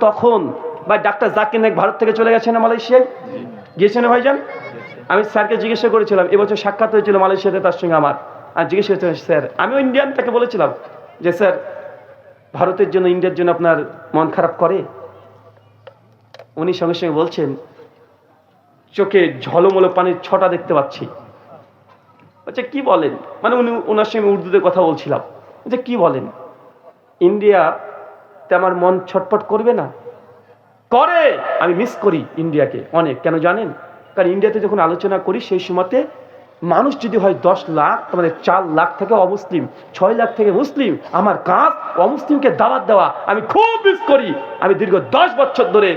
তখন বা ডাক্তার জাকির নায়ক ভারত থেকে চলে গেছেন মালয়েশিয়ায়? গিয়েছেন ভাইজান? আমি স্যারকে জিজ্ঞাসা করেছিলাম এবছর সাক্ষাৎ হয়েছিল মালয়েশিয়াতে তার সঙ্গে আমার। আর জিজ্ঞেস করেছিলাম, স্যার আমিও ইন্ডিয়ান তাকে বলেছিলাম যে, স্যার, ভারতের জন্য ইন্ডিয়ার জন্য আপনার মন খারাপ করে? উনি সঙ্গে সঙ্গে বলছেন, চোখে ঝলমলো পানির ছটা দেখতে পাচ্ছি। আচ্ছা কি বলেন? মানে উনি ওনার সঙ্গে উর্দুতে কথা বলছিলাম। আচ্ছা কি বলেন? ইন্ডিয়াতে আমার মন ছটফট করবে না? করে! আমি মিস করি ইন্ডিয়াকে অনেক। কেন জানেন? কারণ ইন্ডিয়াতে যখন আলোচনা করি, সেই সময়তে মানুষ যদি হয় দশ লাখ মানে চার লাখ থেকে অমুসলিম, ছয় লাখ থেকে মুসলিম, আমার কাজ অমুসলিমকে দাওয়াত দেওয়া আমি খুব মিস করি। আমি দীর্ঘ দশ বছর ধরে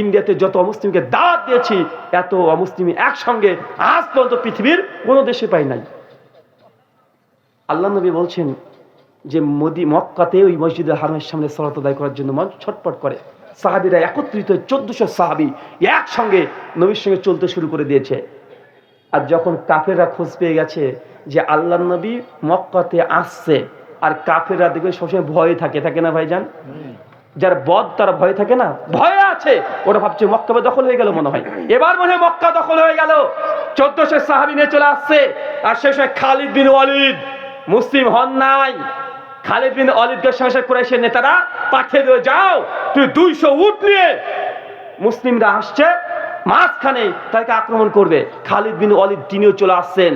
ইন্ডিয়াতে যত অমুসলিমকে দাওয়াত দিয়েছি, এত অমুসলিম একসঙ্গে আজ পর্যন্ত পৃথিবীর কোনো দেশে পাই নাই। আল্লাহ নবী বলছেন যে মোদি মক্কাতে ওই মসজিদের হারমের সামনে সলাত আদায় করার জন্য মন ছটপট করে। সাহাবিরা একত্রিত চোদ্দশো সাহাবি একসঙ্গে নবীর সঙ্গে চলতে শুরু করে দিয়েছে। আর যখন কাফেররা খোঁজ পেয়ে গেছে যে আল্লাহ নবী মক্কাতে আসছে, আর কাফেররা দেখবে সবসময় ভয়ে থাকে। থাকে না ভাইজান? যার বদ তারা ভয় থাকে না? ভয়ে আছে। ওরা ভাবছে মক্কা দখল হয়ে গেল মনে হয়। এবার মনে হয় মক্কা দখল হয়ে গেল। চোদ্দশো সাহাবি নিয়ে চলে আসছে। আর সেই সময় খালিদ বিন ওয়ালিদ মুসলিম হন নাই। খালিদ বিন অলিদকে সংসার কুরাইশের নেতারা পাঠিয়ে দিয়ে যাও তুই দুইশো উট নিয়ে মুসলিমরা আসছে, মাঝখানে তাকে আক্রমণ করবে। খালিদ বিন অলিদ তিনিও চলে আসছেন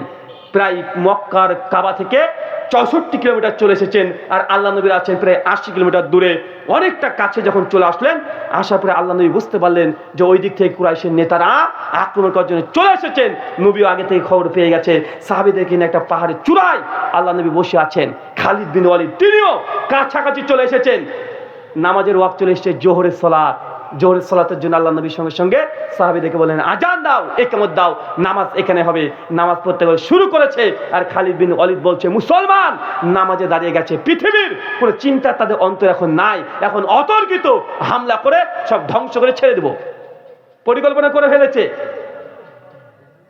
প্রায় মক্কার কাবা থেকে। চৌষট্টি কিলোমিটার চলে এসেছেন আর আল্লাহ নবীর আছেন প্রায় আশি কিলোমিটার দূরে। অনেকটা কাছে যখন চলে আসলেন, আসার পরে আল্লাহ নবী বুঝতে পারলেন যে ওই দিক থেকে কুরাইশের নেতারা আক্রমণ করার জন্য চলে এসেছেন। নবীও আগে থেকে খবর পেয়ে গেছে সাহাবিদের কিনে একটা পাহাড়ের চূড়ায় আল্লাহ নবী বসে আছেন। খালিদ বিন ওয়ালিদ, তিনিও কাছাকাছি চলে এসেছেন। নামাজের ওয়াক চলে এসেছে জোহরের সলাৎ জোহরের সলাতের জন্য আল্লাহ নবীর সঙ্গে সঙ্গে সাহাবিদেরকে বলেন আজান দাও, একামত দাও, নামাজ এখানে হবে, নামাজ পড়তে হবে শুরু করেছে। আর খালিদ বিন অলিদ বলছে, মুসলমান, নামাজে দাঁড়িয়ে গেছে, পৃথিবীর কোনো চিন্তা তাদের অন্তর এখন নাই, এখন অতর্কিত, হামলা করে সব ধ্বংস করে ছেড়ে দেব। পরিকল্পনা করে ফেলেছে।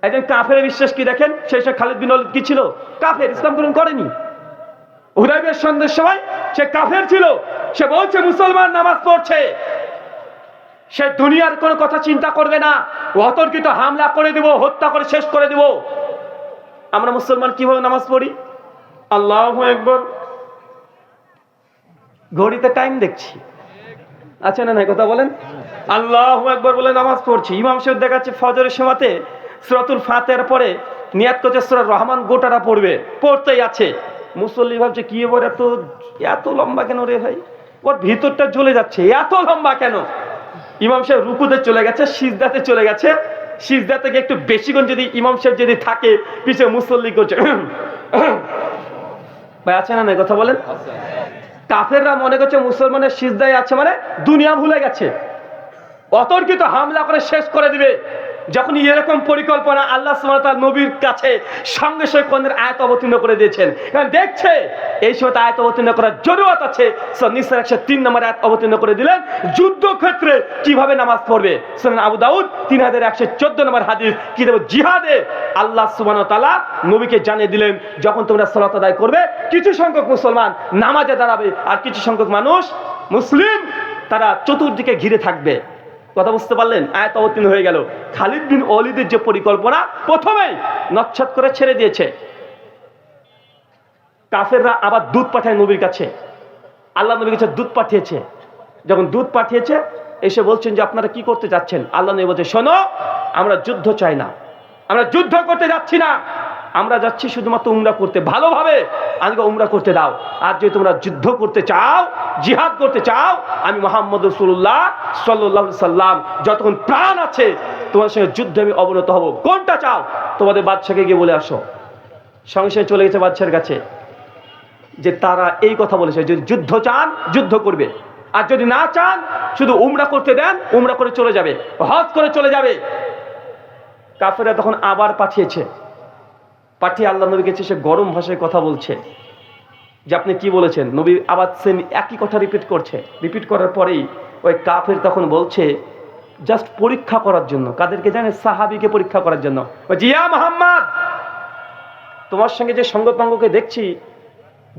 একজন কাফের বিশ্বাস কি দেখেন? সেই সময় খালিদ বিন অলিদ কি ছিল? কাফের, ইসলাম গ্রহণ করেনি। হুদাইবের সন্ধ্যের সময় সে কাফের ছিল। সে বলছে, মুসলমান নামাজ পড়ছে। সে দুনিয়ার কোনো কথা চিন্তা করবে না। অতর্কিত হামলা করে দিব, হত্যা করে শেষ করে দিব। আমরা মুসলমান কীভাবে নামাজ পড়ি? আল্লাহ একবার ঘড়িতে টাইম দেখছি। আচ্ছা না না কথা বলেন? আল্লাহ একবার বলে নামাজ পড়ছি। ইমাম সাহেব দেখাচ্ছে ফজরের সময়তে সুরাতুল ফাতের পরে নিয়াত করছে সুরা রহমান, গোটাটা পড়বে। পড়তেই আছে। মুসল্লি ভাবছে, কি এবার এত এত লম্বা কেন রে ভাই? ওর ভিতরটা জ্বলে যাচ্ছে। এত লম্বা কেন? ইমাম সাহেব রুকুতে চলে গেছে, সিজদাতে চলে গেছে। সিজদা থেকে একটু বেশিক্ষণ যদি ইমাম সাহেব যদি থাকে পিছিয়ে মুসল্লি করছে। ভাই, আছে না কথা বলেন। কাফেররা মনে করছে মুসলমানের সিজদায় আছে মানে দুনিয়া ভুলে গেছে। অতর্কিত হামলা করে শেষ করে দিবে। যখন এরকম পরিকল্পনা আল্লাহ সুবহানাহু নবীর কাছে সঙ্গে সঙ্গে কোনের আয়াত অবতীর্ণ করে দিয়েছেন কারণ দেখছে, এই সময় আয়াত অবতীর্ণ করার জরুরত আছে। নিসার একশো তিন নম্বর আয়াত অবতীর্ণ করে দিলেন। যুদ্ধক্ষেত্রে কীভাবে নামাজ পড়বে? শোনেন আবু দাউদ তিন হাজার একশো চোদ্দ নম্বর হাদিস কি দেবো জিহাদে আল্লাহ সুবহানাহু তাআলা নবীকে জানিয়ে দিলেন, যখন তোমরা সালাত আদায় করবে, কিছু সংখ্যক মুসলমান নামাজে দাঁড়াবে, আর কিছু সংখ্যক মানুষ মুসলিম, তারা চতুর্দিকে ঘিরে থাকবে। কথা বুঝতে পারলেন? আয়াত অবতীর্ণ হয়ে গেল। খালিদ বিন অলিদের যে পরিকল্পনা, প্রথমেই নচ্ছাদ করে ছেড়ে দিয়েছে। কাফেররা আবার দুধ পাঠায় নবীর কাছে। আল্লাহ নবীর কাছে দুধ পাঠিয়েছে। যখন দুধ পাঠিয়েছে, এসে বলছেন যে, আপনারা কি করতে যাচ্ছেন? আল্লাহ নবী বলছে, শোনো, আমরা যুদ্ধ চাই না। আমরা যুদ্ধ করতে যাচ্ছি না। আমরা যাচ্ছি শুধুমাত্র উমরা করতে। ভালোভাবে আমাকে উমরা করতে দাও। আর যদি তোমরা যুদ্ধ করতে চাও, জিহাদ করতে চাও, আমি মোহাম্মদ রসুল্লাহ সাল্লাহ সাল্লাম যতক্ষণ প্রাণ আছে তোমার সঙ্গে যুদ্ধে আমি অবনত হব। কোনটা চাও? তোমাদের বাচ্চাকে গিয়ে বলে আসো। সঙ্গে সঙ্গে চলে গেছে বাচ্চার কাছে। যে তারা এই কথা বলেছে যদি যুদ্ধ চান, যুদ্ধ করবে। আর যদি না চান, শুধু উমরা করতে দেন, উমরা করে চলে যাবে। হজ করে চলে যাবে। কাফেরা তখন আবার পাঠিয়েছে। পাঠিয়ে আল্লাহ নবী গেছে সে গরম ভাষায় কথা বলছে। যে আপনি কি বলেছেন? নবী আবার সেম একই কথা রিপিট করছে। রিপিট করার পরেই ওই কাফের তখন বলছে জাস্ট পরীক্ষা করার জন্য। কাদেরকে জানে? সাহাবিকে পরীক্ষা করার জন্য। জিয়া মোহাম্মদ! তোমার সঙ্গে যে সঙ্গপাঙ্গকে দেখছি,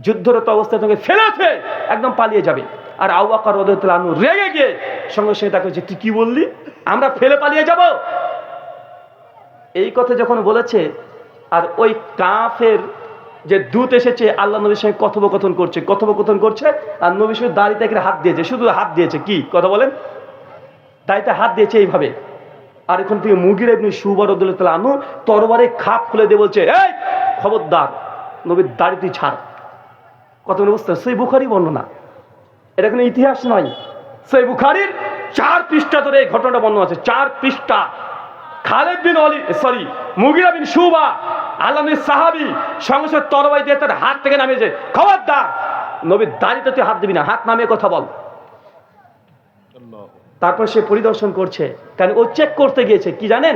যুদ্ধরত অবস্থায় তোমাকে ফেলেছে একদম পালিয়ে যাবে। আর আউবাকার আনু রেগে গিয়ে সঙ্গে সঙ্গে তাকে তুই কি বললি? আমরা ফেলে পালিয়ে যাব? এই কথা যখন বলেছে আর ওই কাফের যে দূত এসেছে, আল্লাহ নবীর সঙ্গে কথোপকথন করছে কথোপকথন করছে, আর নবীর সঙ্গে দাড়িতে এখানে হাত দিয়েছে। শুধু হাত দিয়েছে, কি? কথা বলেন। দাড়িতে হাত দিয়েছে এইভাবে। আর এখন থেকে মুগির এমনি সুবার আনু তরবারে খাপ খুলে দিয়ে বলছে, এই, খবরদার, নবীর দাড়িতে ছাড়। কত বুঝতে সেই বুখারি বর্ণনা। এটা কোনো ইতিহাস নয়। সেই বুখারির চার পৃষ্ঠা ধরে এই ঘটনাটা বর্ণনা আছে। চার পৃষ্ঠা। খালেদ বিন অলি সরি মুগিরা বিন সুবা আলমী সাহাবি সঙ্গে সঙ্গে তরবাই দিয়ে তার হাত থেকে নামিয়েছে। খবরদার নবীর দাড়িতে তুই হাত দিবি না, হাত নামিয়ে কথা বল। তারপর সে পরিদর্শন করছে। কারণ ও চেক করতে গিয়েছে, কি জানেন?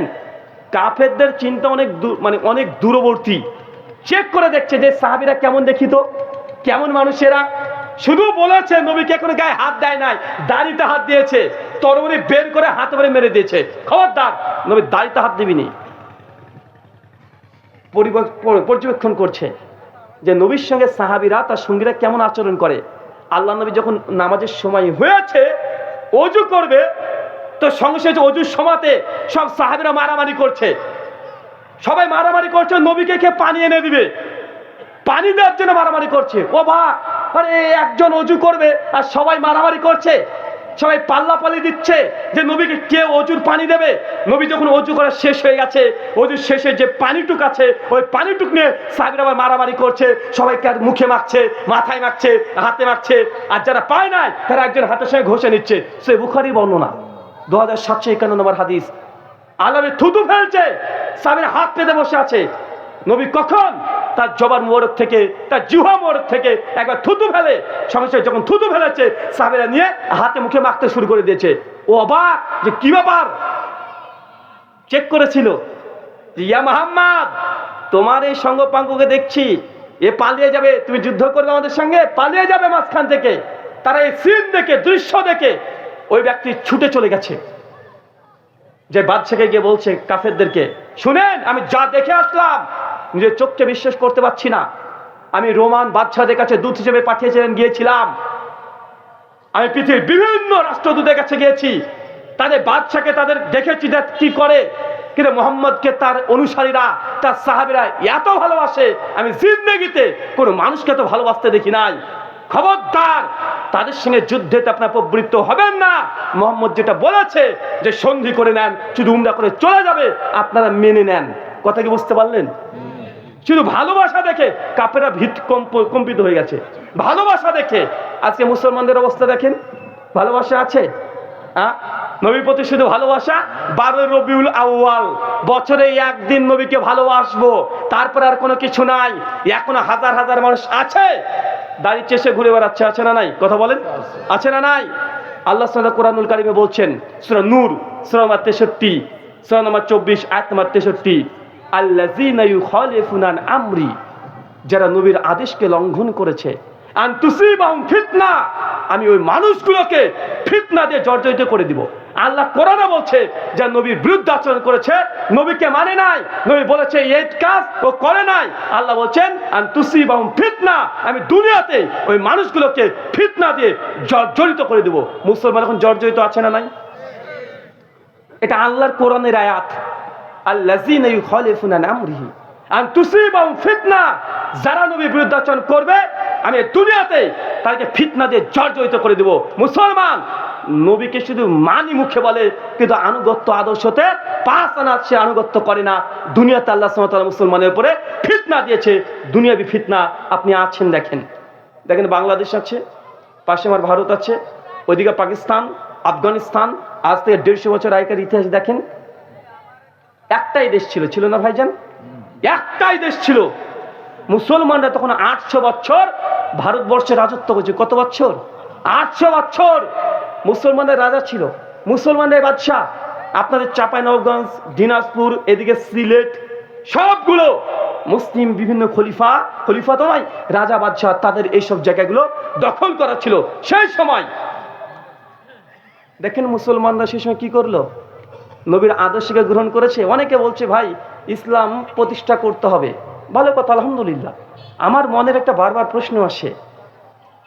কাফেরদের চিন্তা অনেক মানে অনেক দূরবর্তী। চেক করে দেখছে যে সাহাবিরা কেমন দেখিত, কেমন মানুষেরা। শুধু বলেছে, নবীকে কোনো গায়ে হাত দেয় নাই, দাড়িতে হাত দিয়েছে, তরবারি বের করে হাতে করে মেরে দিয়েছে। খবরদার, নবী দাড়িতে হাত দিবিনি। পর্যবেক্ষণ করছে যে নবীর সঙ্গে সাহাবিরা, তার সঙ্গীরা কেমন আচরণ করে। আল্লাহ নবী যখন নামাজের সময় হয়েছে, অজু করবে, তো সঙ্গে সঙ্গে অজুর সমাতে সব সাহাবিরা মারামারি করছে। সবাই মারামারি করছে, নবীকে খেয়ে পানি এনে দিবে। পানি দেওয়ার জন্য মারামারি করছে। ও বা আরে, একজন অজু করবে আর সবাই মারামারি করছে, সবাই পাল্লা পাল্লি দিচ্ছে যে নবীকে কে অজুর পানি দেবে? নবী যখন অজু করা শেষ হয়ে গেছে, অজুর শেষে যে পানিটুক আছে, ওই পানিটুক নিয়ে সাহেবের আবার মারামারি করছে, সবাইকে আর মুখে মাখছে, মাথায় মাখছে, হাতে মাখছে, আর যারা পায় নাই, তারা একজন হাতের সঙ্গে ঘষে নিচ্ছে। সে বুখারি বর্ণনা, দু হাজার সাতশো একান্ন নম্বর হাদিস, আলমে থুতু ফেলছে সাহেবের হাত পেতে বসে আছে। নবী কখন তার জবার মোড়ক থেকে, তার জুহা মোড়ক থেকে একবার থুতু ফেলে, সঙ্গে সঙ্গে যখন থুতু ফেলেছে, সাহেবেরা নিয়ে হাতে মুখে মাখতে শুরু করে দিয়েছে। ও অবাক যে কি ব্যাপার? চেক করেছিল ইয়া মোহাম্মদ, তোমার এই সঙ্গপাঙ্গকে দেখছি, এ পালিয়ে যাবে, তুমি যুদ্ধ করবে আমাদের সঙ্গে, পালিয়ে যাবে মাঝখান থেকে। তারা এই সিন দেখে, দৃশ্য দেখে, ওই ব্যক্তি ছুটে চলে গেছে। যে বাদশাকে গিয়ে বলছে, কাফেরদেরকে, শুনেন, আমি যা দেখে আসলাম নিজের চোখকে বিশ্বাস করতে পারছি না। আমি রোমান বাদশাদের কাছে দূত হিসেবে পাঠিয়েছিলেন, গিয়েছিলাম। আমি পৃথিবীর বিভিন্ন রাষ্ট্রদূতের কাছে গিয়েছি। তাদের বাদশাকে তাদের দেখেছি কি করে। কিন্তু মোহাম্মদকে তার অনুসারীরা, তার সাহাবিরা এত ভালোবাসে, আমি জিন্দগিতে কোনো মানুষকে তো ভালোবাসতে দেখি নাই। খবরদার, তাদের সঙ্গে যুদ্ধেতে আপনার প্রবৃত্ত হবেন না। মোহাম্মদ যেটা বলেছে যে সন্ধি করে নেন শুধু উমরা করে চলে যাবে, আপনারা মেনে নেন। কথা কি বুঝতে পারলেন? শুধু ভালোবাসা দেখে কাপেরা ভিত কম্প- কম্পিত হয়ে গেছে। ভালোবাসা দেখে। আজকে মুসলমানদের অবস্থা দেখেন। ভালোবাসা আছে? নবীর প্রতি শুধু ভালোবাসা? বারো রবিউল আউয়াল, বছরে একদিন নবীকে ভালোবাসবো। তারপরে আর কোনো কিছু নাই। এখনও হাজার হাজার মানুষ আছে। দাড়ি চেষে ঘুরে বেড়াচ্ছে, আছে না নাই? কথা বলেন। আছে না নাই? আল্লাহ সাল্লাহ কোরআনুল কারিমে বলছেন, সুরা নূর, সুরা নম্বর তেষট্টি, সুরা নম্বর চব্বিশ, আয়াত নম্বর তেষট্টি। আমরি, যারা নবীর আদেশকে লঙ্ঘন করেছে। আমি ওই মানুষগুলোকে ফিতনা দিয়ে জর্জরিত করে দিব। আল্লাহ কোরআনে বলছে, যে নবীর বিরুদ্ধে আচরণ করেছে, নবীকে মানে নাই। নবী বলেছে কাজ ও করে নাই। আল্লাহ বলছেন, আন তুসিবাহুম ফিতনা, আমি দুনিয়াতে ওই মানুষগুলোকে ফিতনা দিয়ে জর্জরিত করে দিব। মুসলমান এখন জর্জরিত আছে না নাই? এটা আল্লাহর কোরআনের আয়াত। যারা বিরুদ্ধাচরণ করবে, আমি দিয়ে করে মুসলমান শুধু মুখে বলে, কিন্তু আনুগত্য আনা সে আনুগত্য করে না। দুনিয়াতে আল্লাহ মুসলমানের উপরে ফিতনা দিয়েছে। দুনিয়াবি ফিতনা, আপনি আছেন, দেখেন। দেখেন, বাংলাদেশ আছে, পাশে আমার ভারত আছে, ওইদিকে পাকিস্তান, আফগানিস্তান, আজ থেকে দেড়শো বছর আগেকার ইতিহাস দেখেন। একটাই দেশ ছিল ছিল না ভাইজান? একটাই দেশ ছিল। মুসলমানরা তখন আটশো বছর ভারতবর্ষে রাজত্ব করছে। কত বছর? আটশো বছর মুসলমানদের রাজা ছিল। মুসলমানদের বাদশাহ, আপনাদের চাঁপাইনবগঞ্জ দিনাজপুর, এদিকে সিলেট, সবগুলো মুসলিম বিভিন্ন খলিফা খলিফা তো নয়, রাজা, বাদশাহ তাদের এইসব জায়গাগুলো দখল করা ছিল। সেই সময় দেখেন মুসলমানরা সেই সময় কি করল? নবীর আদর্শকে গ্রহণ করেছে। অনেকে বলছে, ভাই, ইসলাম প্রতিষ্ঠা করতে হবে। ভালো কথা, আলহামদুলিল্লাহ। আমার মনের একটা বারবার প্রশ্ন আসে,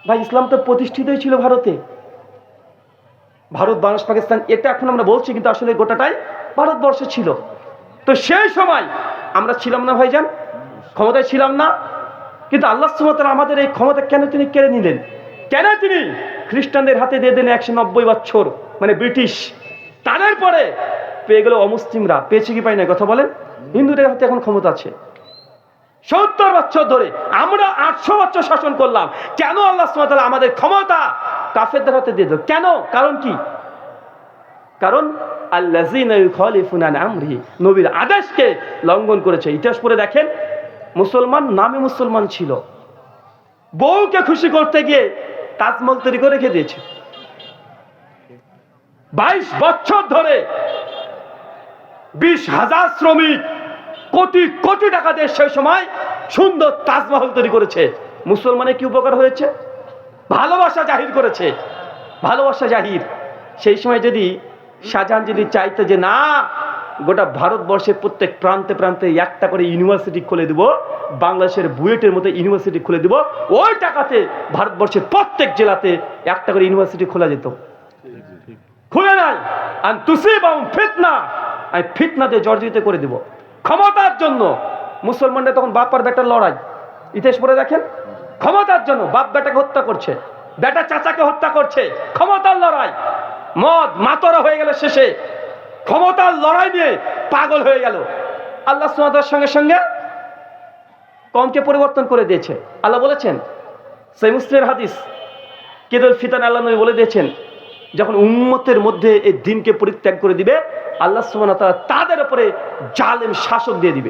ভাই, ইসলাম তো প্রতিষ্ঠিতই ছিল ভারতে। ভারত, বাংলাদেশ, পাকিস্তান, এটা এখন আমরা বলছি, কিন্তু আসলে গোটাটাই ভারতবর্ষে ছিল। তো সেই সময় আমরা ছিলাম না, ভাইজান। ক্ষমতায় ছিলাম না। কিন্তু আল্লাহ সুমতাল আমাদের এই ক্ষমতা কেন তিনি কেড়ে নিলেন? কেন তিনি খ্রিস্টানদের হাতে দিয়ে দিলেন একশো নব্বই বছর মানে ব্রিটিশ। তাদের পরে পেয়ে গেল অমুসলিমরা। পেয়েছে কি পাই না কথা বলেন। হিন্দুদের হাতে এখন ক্ষমতা আছে। সত্তর বছর ধরে আমরা আটশো বছর শাসন করলাম। কেন আল্লাহ আমাদের ক্ষমতা? কাফেরদের হাতে দিয়ে দিল কেন? কারণ কি? কারণ নবীর আদেশকে লঙ্ঘন করেছে। ইতিহাস পড়ে দেখেন, মুসলমান নামে মুসলমান ছিল। বউকে খুশি করতে গিয়ে তাজমহল তৈরি করে রেখে দিয়েছে। বাইশ বছর ধরে বিশ হাজার শ্রমিক কোটি কোটি টাকা দিয়ে সেই সময় সুন্দর তাজমহল তৈরি করেছে। মুসলমানের কি উপকার হয়েছে? ভালোবাসা জাহির করেছে। ভালোবাসা জাহির। সেই সময় যদি শাহজাহান যদি চাইতো যে না গোটা ভারতবর্ষের প্রত্যেক প্রান্তে প্রান্তে একটা করে ইউনিভার্সিটি খুলে দিব বাংলাদেশের বুয়েটের মতো ইউনিভার্সিটি খুলে দিব ওই টাকাতে ভারতবর্ষের প্রত্যেক জেলাতে একটা করে ইউনিভার্সিটি খোলা যেত। খুলে নাই। আর তুসি বাউন ফিতনা। আমি ফিতনা দিয়ে জর্জরিত করে দিব। ক্ষমতার জন্য। মুসলমানরা তখন বাপার বেটার লড়াই। ইতিহাস পরে দেখেন? ক্ষমতার জন্য বাপ বেটাকে হত্যা করছে, বেটা চাচাকে হত্যা করছে, ক্ষমতার লড়াই। মদ মাতরা হয়ে গেল শেষে। ক্ষমতার লড়াই নিয়ে পাগল হয়ে গেল। আল্লাহ সুমাতার সঙ্গে সঙ্গে কমকে পরিবর্তন করে দিয়েছে। আল্লাহ বলেছেন, সেই মুসলিমের হাদিস কেদল ফিতান আল্লাহ নবী বলে দিয়েছেন যখন উম্মতের মধ্যে এই দিনকে পরিত্যাগ করে দিবে, আল্লাহ ওয়া তাআলা তাদের উপরে জালেম শাসক দিয়ে দিবে।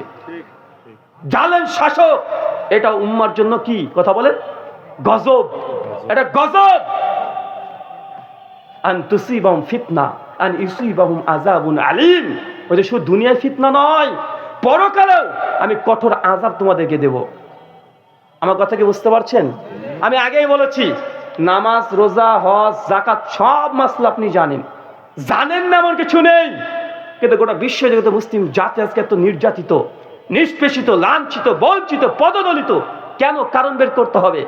জালেম শাসক! এটা উম্মার জন্য কি? কথা বলেন। গজব। এটা গজব! আন ফিতনা, আন আলীম। ওই যে শুধু দুনিয়ায় ফিতনা নয়, পরকালেও আমি কঠোর আযাব তোমাদেরকে দেব। আমার কথা কি বুঝতে পারছেন? আমি আগেই বলেছি নামাজ, রোজা, হজ জাকাত সব মাসলা আপনি জানেন। জানেন না এমন কিছু নেই। কিন্তু গোটা বিশ্ব জগতে মুসলিম জাতি আজকে এত নির্যাতিত, নিষ্পেষিত, লাঞ্ছিত, বঞ্চিত, পদদলিত। কেন? কারণ বের করতে হবে।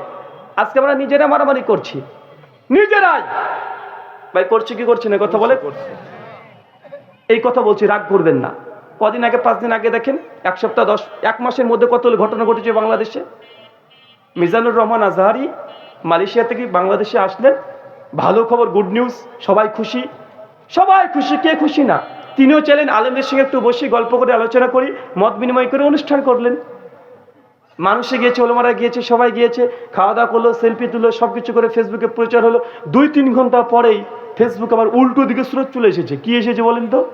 আজকে আমরা নিজেরা মারামারি করছি। নিজেরাই। ভাই, করছি কি করছি না? কথা বলে এই কথা বলছি, রাগ করবেন না। কদিন আগে, পাঁচ দিন আগে দেখেন, এক সপ্তাহ, দশ, এক মাসের মধ্যে কত ঘটনা ঘটেছে বাংলাদেশে? মিজানুর রহমান আজহারি মালয়েশিয়া থেকে বাংলাদেশে আসলেন। ভালো খবর গুড নিউজ সবাই খুশি। সবাই খুশি, কে খুশি না? তিনিও চাইলেন আলেমদের সঙ্গে একটু বসে গল্প করে, আলোচনা করি, মত বিনিময় করে অনুষ্ঠান করলেন। মানুষে গিয়েছে, ওলমারা গিয়েছে, সবাই গিয়েছে খাওয়া দাওয়া করল সেলফি তুললো সব কিছু করে ফেসবুকে প্রচার হলো। দুই তিন ঘণ্টা পরেই ফেসবুক আবার উল্টো দিকে স্রোত চলে এসেছে। কি এসেছে বলেন তো?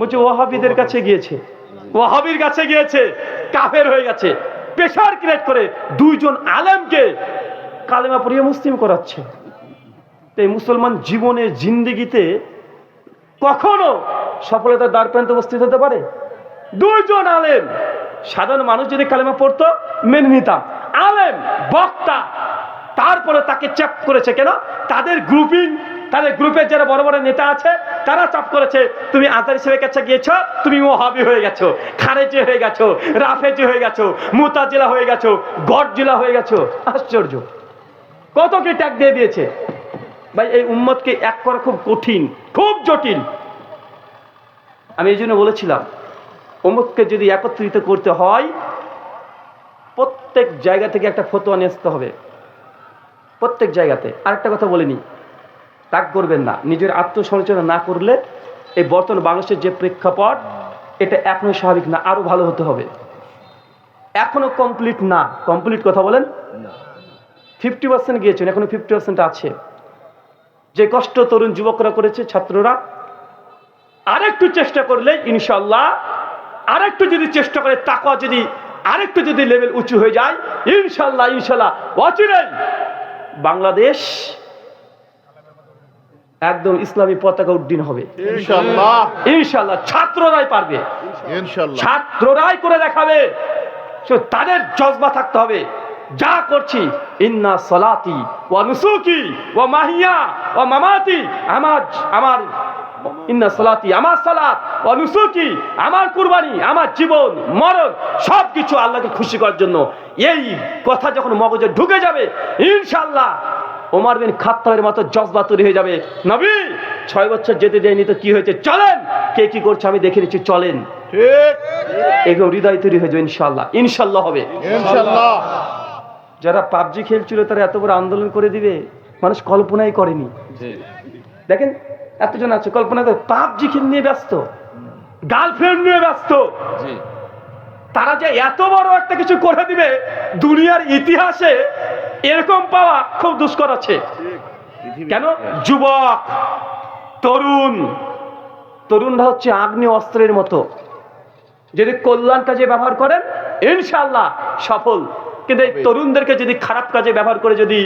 বলছে, ওয়াহাবিদের কাছে গিয়েছে। ওয়াহাবির কাছে গিয়েছে, কাফের হয়ে গেছে। প্রেশার ক্রিয়েট করে দুইজন আলেমকে কালেমা পড়িয়ে মুসলিম করাচ্ছে। এই মুসলমান জীবনে, জিন্দিগিতে কখনো সফলতার দ্বার প্রান্তে উপস্থিত হতে পারে? দুইজন আলেম, সাধারণ মানুষ যদি কালেমা পড়তো, মেনে নিতাম। আলেম, বক্তা, তারপরে তাকে চাপ করেছে কেন? তাদের গ্রুপিং তাদের গ্রুপের যারা বড় বড় নেতা আছে, তারা চাপ করেছে, তুমি আজার হিসেবে কাছে গিয়েছ, তুমি ওহাবি হয়ে গেছো, খারেজি হয়ে গেছো, রাফেজি হয়ে গেছো, মুতাজিলা হয়ে গেছো, গডজিলা হয়ে গেছো। আশ্চর্য। কত কি ট্যাগ দিয়ে দিয়েছে? ভাই, এই উম্মতকে এক করা খুব কঠিন, খুব জটিল। আমি এই জন্য বলেছিলাম, উম্মতকে যদি একত্রিত করতে হয়, প্রত্যেক জায়গা থেকে একটা ফতোয়া নিয়ে আসতে হবে। প্রত্যেক জায়গাতে। আরেকটা কথা বলিনি তাক করবেন না। নিজের আত্মসমালোচনা না করলে এই বর্তমান বাংলাদেশের যে প্রেক্ষাপট, এটা এখনও স্বাভাবিক না, আরও ভালো হতে হবে। এখনও কমপ্লিট না। কমপ্লিট কথা বলেন? ফিফটি পার্সেন্ট গিয়েছেন এখনও ফিফটি পার্সেন্ট আছে। যে কষ্ট তরুণ যুবকরা করেছে ছাত্ররা আরেকটু চেষ্টা করলে ইনশাল্লাহ আরেকটু যদি চেষ্টা করে তাকওয়া যদি আরেকটু যদি লেভেল উঁচু হয়ে যায় ইনশাল্লাহ ইনশাল্লাহ অচিরেই বাংলাদেশ একদম ইসলামী পতাকা উড্ডীন হবে। ইনশাল্লাহ ছাত্ররাই পারবে। ছাত্ররাই করে দেখাবে। তাদের জজবা থাকতে হবে। যা করছি ইন্না সলাতি ওয়া নুসুকি ওয়া মাহিয়া ওয়া মামাতি আমার আমার ইন্না সালাতি আমার সালাত ও নুসুকি আমার কুরবানি আমার জীবন মরণ সব কিছু আল্লাহকে খুশি করার জন্য। এই কথা যখন মগজে ঢুকে যাবে ইনশাআল্লাহ ওমর বিন খাত্তাবের মতো জজবা তৈরি হয়ে যাবে। নবী ছয় বছর যেতে দেয়নি তো কি হয়েছে? চলেন কে কি করছে আমি দেখে নিচ্ছি চলেন। ঠিক। এগুলো হৃদয় তৈরি হয়ে যাবে ইনশাল্লাহ ইনশাল্লাহ হবে। ইনশাল্লাহ যারা পাবজি খেলছিল তারা এত বড় আন্দোলন করে দিবে মানুষ কল্পনাই করেনি। দেখেন এতজন আছে কল্পনা করে পাবজি খেল নিয়ে ব্যস্ত গার্লফ্রেন্ড নিয়ে ব্যস্ত। তারা যে এত বড় একটা কিছু করে দিবে দুনিয়ার ইতিহাসে এরকম পাওয়া খুব দুষ্কর আছে। কেন? যুবক তরুণ। তরুণরা হচ্ছে আগ্নেয় অস্ত্রের মতো। যদি কল্যাণ কাজে ব্যবহার করেন ইনশাল্লাহ সফল। কিন্তু এই তরুণদেরকে যদি খারাপ কাজে ব্যবহার করে যদি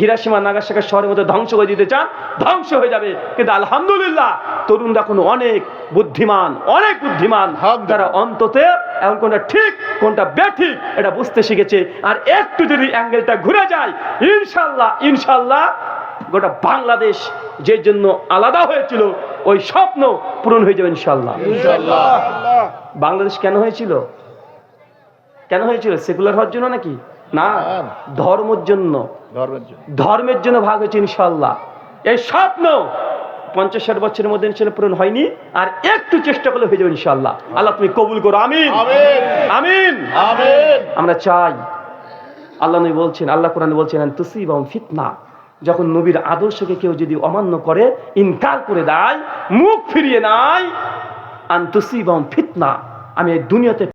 হিরাসীমা নাগাসাকা শহরের মধ্যে ধ্বংস করে দিতে চান ধ্বংস হয়ে যাবে। কিন্তু আলহামদুলিল্লাহ তরুণরা এখন অনেক বুদ্ধিমান অনেক বুদ্ধিমান। তারা অন্তত এখন কোনটা ঠিক কোনটা বেঠিক এটা বুঝতে শিখেছে। আর একটু যদি অ্যাঙ্গেলটা ঘুরে যায় ইনশাল্লাহ ইনশাল্লাহ গোটা বাংলাদেশ যে জন্য আলাদা হয়েছিল ওই স্বপ্ন পূরণ হয়ে যাবে ইনশাল্লাহ। বাংলাদেশ কেন হয়েছিল? কেন হয়েছিল? সেকুলার হওয়ার জন্য নাকি? না। ধর্মের জন্য। ধর্মের জন্য। ভাগ হয়েছে ইনশাল্লাহ এই স্বপ্ন পঞ্চাশ ষাট বছরের মধ্যে ইনশাল্লাহ পূরণ হয়নি আর একটু চেষ্টা করলে হয়ে যাবে ইনশাল্লাহ আল্লাহ তুমি কবুল করো। আমিন। আমিন। আমরা চাই আল্লাহ নবী বলছেন আল্লাহ কোরআন বলছেন তুসিব ফিতনা। যখন নবীর আদর্শকে কেউ যদি অমান্য করে ইনকার করে দেয় মুখ ফিরিয়ে নাই আন তুসি তুসিব ফিতনা। আমি এই দুনিয়াতে